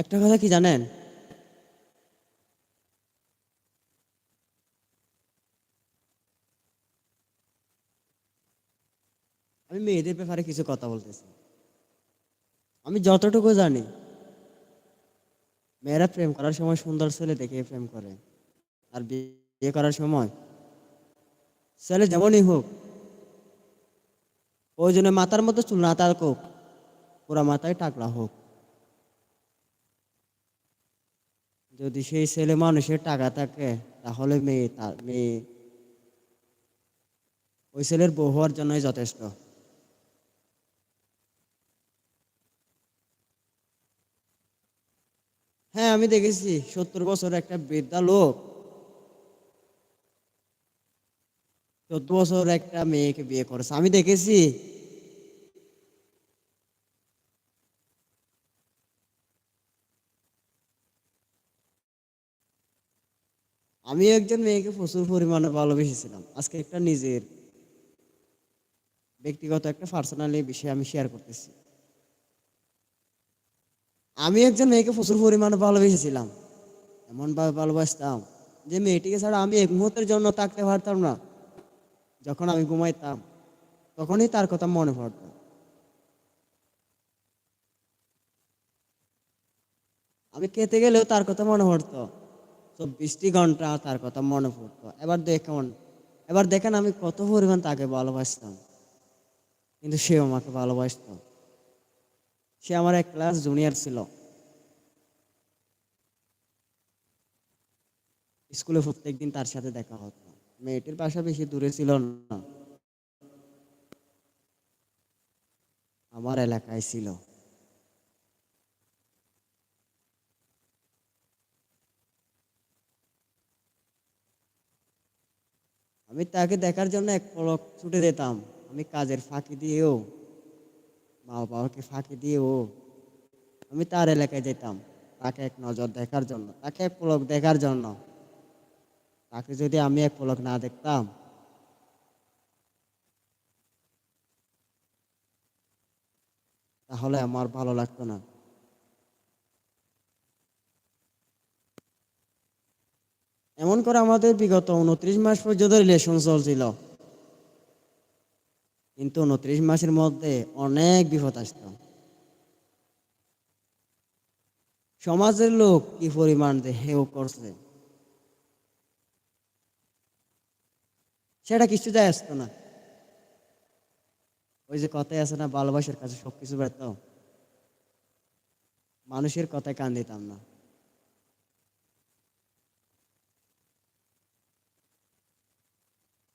একটা কথা কি জানেন? আমি মেয়েদের ব্যাপারে কিছু কথা বলতেছি। আমি যতটুকু জানি, মেয়েরা প্রেম করার সময় সুন্দর ছেলে দেখে প্রেম করে। আর বিয়ে করার সময় ছেলে যেমনই হোক ওই জন্য মাথার মতো চুল না তার কোক পুরা মাথায় টাকলা হোক। যদি সেই ছেলে মানুষের টাকা থাকে, তাহলে মেয়ে তার মেয়ে ওই ছেলের বউ হওয়ার জন্যই যথেষ্ট। হ্যাঁ আমি দেখেছি সত্তর বছর একটা বৃদ্ধা লোক, চোদ্দ বছর একটা মেয়েকে বিয়ে করেছে। আমি দেখেছি আমি একজন মেয়েকে প্রচুর পরিমাণে ভালোবেসেছিলাম। আজকে একটা নিজের ব্যক্তিগত একটা পার্সোনালি বিষয় আমি শেয়ার করতেছি। আমি একজন মেয়েকে প্রচুর পরিমাণে ভালোবেসেছিলাম। এমন ভাবে ভালোবাসতাম যে মেয়েটিকে ছাড়া আমি এক মুহূর্তের জন্য থাকতে পারতাম না। যখন আমি ঘুমাইতাম, তখনই তার কথা মনে পড়তো। আমি খেতে গেলেও তার কথা মনে পড়তো। চব্বিশটি ঘণ্টা তার কথা মনে পড়তো। এবার দেখুন, এবার দেখেন আমি কত পরিমাণ তাকে ভালোবাসতাম। কিন্তু সেও আমাকে ভালোবাসতো। সে আমার এক ক্লাস জুনিয়র ছিল। স্কুলে প্রত্যেকদিন তার সাথে দেখা হতো। মেয়েটির বাসা বেশি দূরে ছিল না। আমার এলাকায় ছিল। আমি তাকে দেখার জন্য এক পলক ছুটে যেতাম। আমি কাজের ফাঁকি দিয়েও মা বাবাকে ফাঁকি দিয়েও আমি তার এলাকায় যেতাম। তাকে এক নজর দেখার জন্য, তাকে এক পলক দেখার জন্য। তাকে যদি আমি এক পলক না দেখতাম, তাহলে আমার ভালো লাগতো না। এমন করে আমাদের বিগত উনত্রিশ মাস পর্যন্ত রিলেশন চলছিল। কিন্তু উনত্রিশ মাসের মধ্যে অনেক বিপদ আসত। সমাজের লোক কি পরিমাণ হেও করছে? সেটা কিছু যায় আসতো না। ওই যে কথাই আছে না, ভালোবাসার কাছে সবকিছু ব্যর্থ। মানুষের কথায় কান দিতাম না।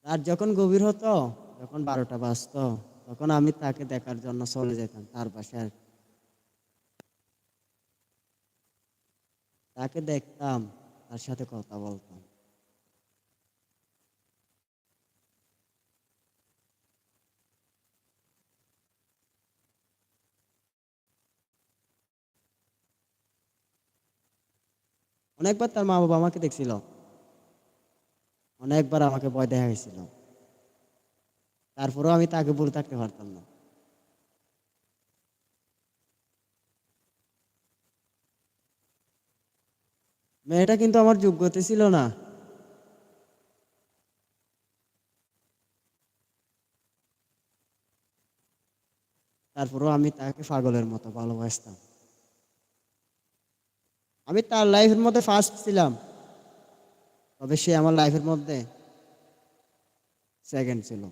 রাত যখন গভীর হতো, যখন বারোটা বাজতো, তখন আমি তাকে দেখার জন্য চলে যেতাম তার বাসায় তাকে দেখতাম, তার সাথে কথা বলতাম। অনেকবার তার মা বাবা আমাকে দেখছিল। অনেকবার আমাকে ভয় দেখা গেছিল। তারপরেও আমি তাকে বলে থাকতে পারতাম না। মেয়েটা কিন্তু আমার যোগ্যতা ছিল না। তারপরেও আমি তাকে পাগলের মতো ভালোবাসতাম। আমি তার লাইফের মধ্যে ফার্স্ট ছিলাম। তবে সে আমার লাইফের মধ্যে সেকেন্ড ছিল।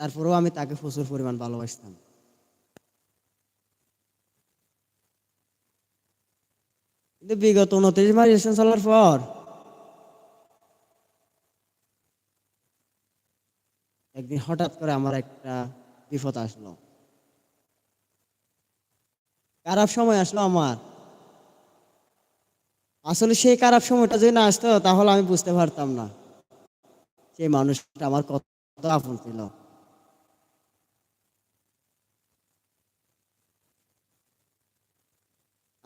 তারপরেও আমি তাকে প্রচুর পরিমাণ ভালোবাসতাম। কিন্তু বিগত উনত্রিশ মাস রিলেশন চলার পর একদিন হঠাৎ করে আমার একটা বিপদ আসলো। খারাপ সময় আসলো আমার। আসলে সেই খারাপ সময়টা যদি না আসতো, তাহলে আমি বুঝতে পারতাম না সেই মানুষটা আমার কত আপন ছিল।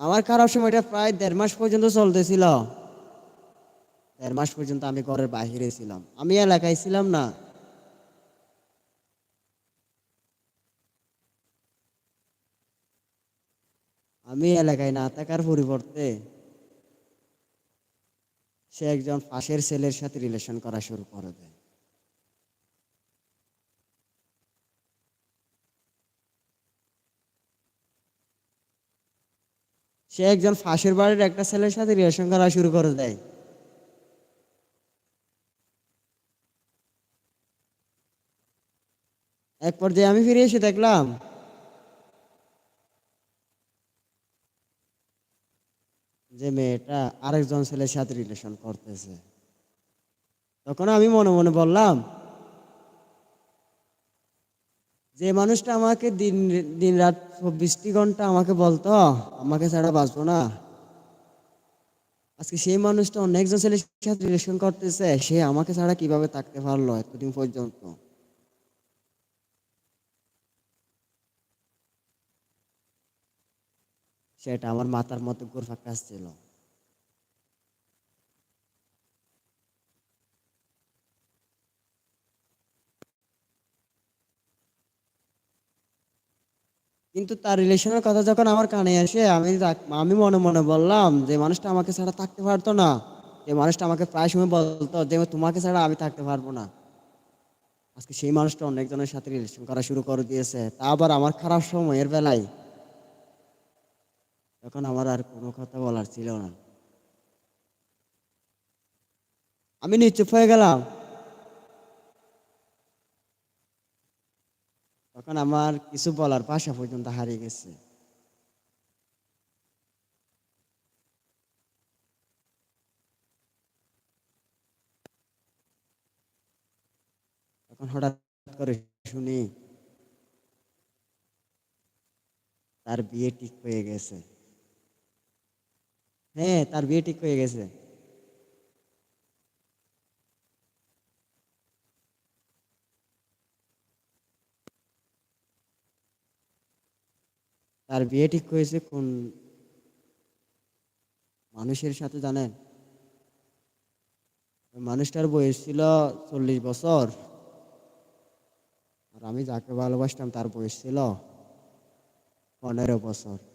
আমার খারাপ সময়টা প্রায় দেড় মাস পর্যন্ত চলতেছিল। দেড় মাস পর্যন্ত আমি ঘরের বাহিরে ছিলাম। আমি এলাকায় ছিলাম না। আমি এলাকায় না থাকার পরিবর্তে সে একজন পাশের ছেলের সাথে রিলেশন করা শুরু করে দেয়। সে একজন ফাঁসের বাড়ির একটা ছেলের সাথে রিলেশন করা শুরু করে দেয়। এক পর্যায়ে আমি ফিরে এসে দেখলাম যে মেয়েটা আরেকজন ছেলের সাথে রিলেশন করতেছে। তখন আমি মনে মনে বললাম, যে মানুষটা আমাকে দিন দিন রাত চব্বিশটি ঘণ্টা আমাকে বলতো, আমাকে ছাড়া বাঁচবো না। আজকে সেই মানুষটা অনেকজন ছেলের সাথে রিলেশন করতেছে, সে আমাকে ছাড়া কীভাবে থাকতে পারল এতদিন পর্যন্ত? সেটা আমার মাথার মধ্যে ঘুরপাক ছিল কিন্তু তার রিলেশনের কথা যখন আমার কানে আসে, আমি আমি মনে মনে বললাম যে, মানুষটা আমাকে ছাড়া থাকতে পারতো না। যে মানুষটা আমাকে প্রায় সময় বলতো যে, তোমাকে ছাড়া আমি থাকতে পারব না। আজকে সেই মানুষটা অনেকজনের সাথে রিলেশন করা শুরু করে দিয়েছে। তা আবার আমার খারাপ সময়ের বেলায় তখন আমার আর কোনো কথা বলার ছিল না। আমি নিশ্চুপ হয়ে গেলাম। তখন আমার কিছু বলার ভাষা পর্যন্ত হারিয়ে গেছে। তখন হঠাৎ করে শুনি, তার বিয়ে ঠিক হয়ে গেছে। হ্যাঁ তার বিয়ে ঠিক হয়ে গেছে। তার বিয়ে ঠিক হয়েছে কোন মানুষের সাথে জানেন? মানুষটার বয়স ছিল চল্লিশ বছর। আর আমি যাকে ভালোবাসতাম তার বয়স ছিল পনেরো বছর।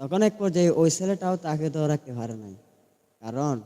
তখন এক পর্যায়ে ওই ছেলেটাও তাকে তো রাখতে পারে নাই। কারণ